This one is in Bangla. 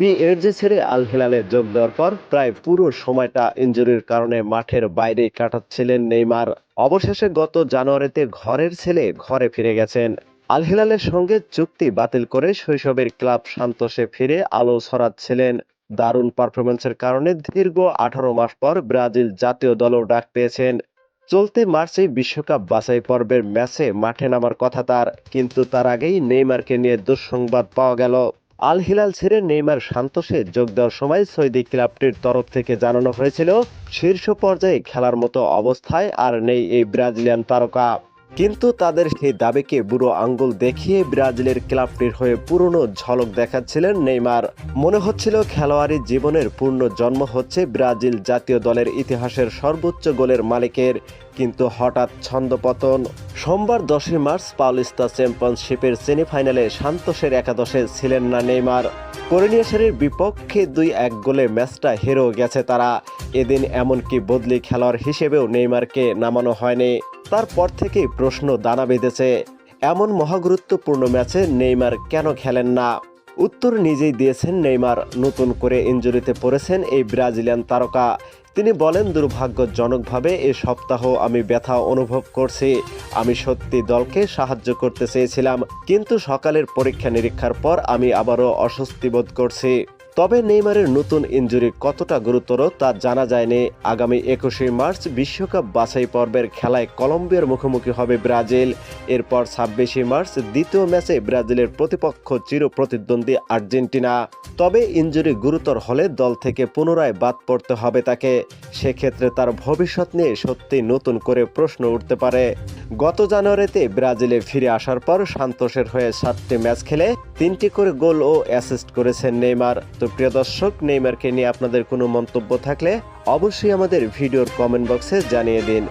পিএসজি ছেড়ে আল হিলালে যোগ দেওয়ার পর প্রায় পুরো সময়টা ইনজুরির কারণে মাঠের বাইরে কাটাচ্ছিলেন নেইমার। অবশেষে গত জানুয়ারিতে ঘরের ছেলে ঘরে ফিরে গেছেন। আল হিলালের সঙ্গে চুক্তি বাতিল করে শৈশবের ক্লাব সান্তোসে ফিরে আলো ছড়াচ্ছিলেন। দারুণ পারফরমেন্সের কারণে দীর্ঘ আঠারো মাস পর ব্রাজিল জাতীয় দলও ডাক পেয়েছেন। চলতি মার্চে বিশ্বকাপ বাছাই পর্বের ম্যাচে মাঠে নামার কথা তার, কিন্তু তার আগেই নেইমারকে নিয়ে দুঃসংবাদ পাওয়া গেল। আল হিলাল ছেড়ে নেইমার সান্তোসে যোগ দেওয়ার সময় সৌদি ক্লাবটির তরফ থেকে জানানো হয়েছিল শীর্ষ পর্যায়ে খেলার মতো অবস্থায় আর নেই এই ব্রাজিলিয়ান তারকা। কিন্তু তাদের সেই দাবিকে বুড়ো আঙ্গুল দেখিয়ে ব্রাজিলের ক্লাবটির হয়ে পুরনো ঝলক দেখাচ্ছিলেন নেইমার। মনে হচ্ছিল খেলোয়াড়ি জীবনের পূর্ণ জন্ম হচ্ছে ব্রাজিল জাতীয় দলের ইতিহাসের সর্বোচ্চ গোলের মালিকের, কিন্তু হঠাৎ ছন্দপতন সোমবার দশই মার্চ পাউলিস্তা চ্যাম্পিয়নশিপের সেমিফাইনালে সান্তোষের একাদশে ছিলেন না নেইমার। করিনিয়াসের বিপক্ষে দুই এক গোলে ম্যাচটা হেরেও গেছে তারা। এদিন এমনকি বদলি খেলোয়াড় হিসেবেও নেইমারকে নামানো হয়নি। তারপর থেকেই প্রশ্ন দানা বেঁধেছে। এমন মহাগুরুত্বপূর্ণ ম্যাচে নেইমার কেন খেলেন না? উত্তর নিজেই দিয়েছেন নেইমার, নতুন করে ইঞ্জুরিতে পড়েছেন এই ব্রাজিলিয়ান তারকা। তিনি বলেন, দুর্ভাগ্যজনকভাবে এ সপ্তাহ আমি ব্যথা অনুভব করছি। আমি সত্যি দলকে সাহায্য করতে চেয়েছিলাম, কিন্তু সকালের পরীক্ষা নিরীক্ষার পর আমি আবারও অস্বস্তি বোধ করছি। তবে নেইমারের নতুন ইনজুরি কতটা গুরুতর তা জানা যায়নি। আগামী একুশে মার্চ বিশ্বকাপ বাছাই পর্বের খেলায় কলম্বিয়ার মুখোমুখি হবে ব্রাজিল। এরপর ছাব্বিশে মার্চ দ্বিতীয় ম্যাচে ব্রাজিলের প্রতিপক্ষ চির প্রতিদ্বন্দ্বী আর্জেন্টিনা। তবে ইনজুরি গুরুতর হলে দল থেকে পুনরায় বাদ পড়তে হবে তাকে। সেক্ষেত্রে তার ভবিষ্যৎ নিয়ে সত্যি নতুন করে প্রশ্ন উঠতে পারে। গত জানুয়ারিতে ব্রাজিলে ফিরে আসার পর সান্তোষের হয়ে সাতটি ম্যাচ খেলে তিনটি করে গোল ও অ্যাসিস্ট করেছেন নেইমার। তো প্রিয় দর্শক, নেইমারকে নিয়ে আপনাদের কোনো মন্তব্য থাকলে অবশ্যই আমাদের ভিডিওর কমেন্ট বক্সে জানিয়ে দিন।